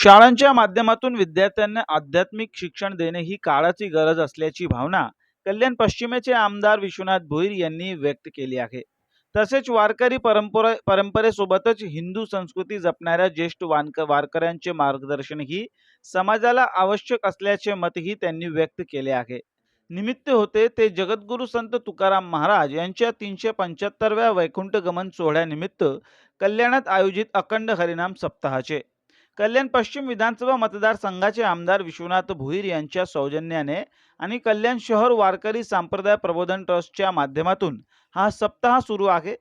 शाळांच्या माध्यमातून विद्यार्थ्यांना आध्यात्मिक शिक्षण देणे ही काळाची गरज असल्याची भावना कल्याण पश्चिमेचे आमदार विश्वनाथ भोईर यांनी व्यक्त केली आहे. तसेच वारकरी परंपरा परंपरेसोबतच हिंदू संस्कृती जपणाऱ्या ज्येष्ठ वानक वारकऱ्यांचे मार्गदर्शनही समाजाला आवश्यक असल्याचे मतही त्यांनी व्यक्त केले आहे. निमित्त होते ते जगद्गुरू संत तुकाराम महाराज यांच्या तीनशे पंच्याहत्तरव्या वैकुंठ गमन सोहळ्यानिमित्त कल्याणात आयोजित अखंड हरिनाम सप्ताहाचे कल्याण पश्चिम विधानसभा मतदारसंघाचे आमदार विश्वनाथ भोईर यांच्या सौजन्याने आणि कल्याण शहर वारकरी संप्रदाय प्रबोधन ट्रस्टच्या माध्यमातून हा सप्ताह सुरू आहे.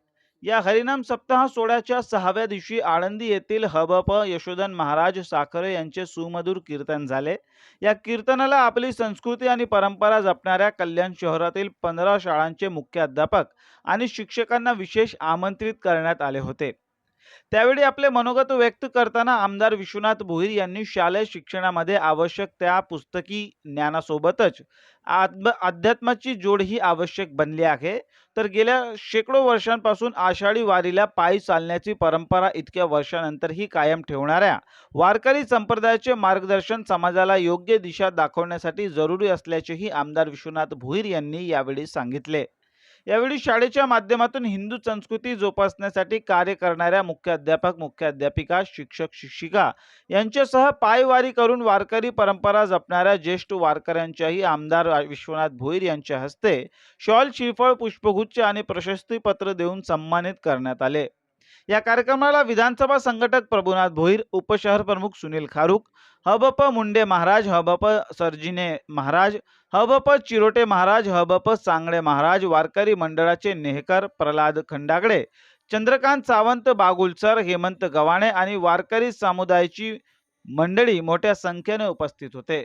या हरिनाम सप्ताह सोहळ्याच्या सहाव्या दिवशी आळंदी येथील हबप यशोधन महाराज साखरे यांचे सुमधुर कीर्तन झाले. या कीर्तनाला आपली संस्कृती आणि परंपरा जपणाऱ्या कल्याण शहरातील पंधरा शाळांचे मुख्याध्यापक आणि शिक्षकांना विशेष आमंत्रित करण्यात आले होते. त्यावेळी आपले मनोगत व्यक्त करताना आमदार विश्वनाथ भोईर यांनी शालेय शिक्षणामध्ये आवश्यक त्या पुस्तकी ज्ञानासोबतच आत्म अध्यात्माची जोड ही आवश्यक बनली आहे. तर गेल्या शेकडो वर्षांपासून आषाढी वारीला पायी चालण्याची परंपरा इतक्या वर्षानंतरही कायम ठेवणाऱ्या वारकरी संप्रदायाचे मार्गदर्शन समाजाला योग्य दिशा दाखवण्यासाठी जरुरी असल्याचेही आमदार विश्वनाथ भोईर यांनी यावेळी सांगितले. यावेळी शाळेच्या माध्यमातून हिंदू संस्कृती जोपासण्यासाठी कार्य करणाऱ्या मुख्याध्यापक मुख्याध्यापिका शिक्षक शिक्षिका यांच्यासह पायवारी करून वारकरी परंपरा जपणाऱ्या ज्येष्ठ वारकऱ्यांच्याही आमदार विश्वनाथ भोईर यांच्या हस्ते शॉल श्रीफळ पुष्पगुच्छ आणि प्रशस्तीपत्र देऊन सन्मानित करण्यात आले. या कार्यक्रमाला विधानसभा संघटक प्रभुनाथ भोईर उपशहर प्रमुख सुनील खारुक हबप मुंडे महाराज हबप सरजिने महाराज हबप चिरोटे महाराज हबप सांगडे महाराज वारकरी मंडळाचे नेहकर प्रल्हाद खंडागडे चंद्रकांत सावंत बागुलसर हेमंत गवाणे आणि वारकरी समुदायाची मंडळी मोठ्या संख्येने उपस्थित होते.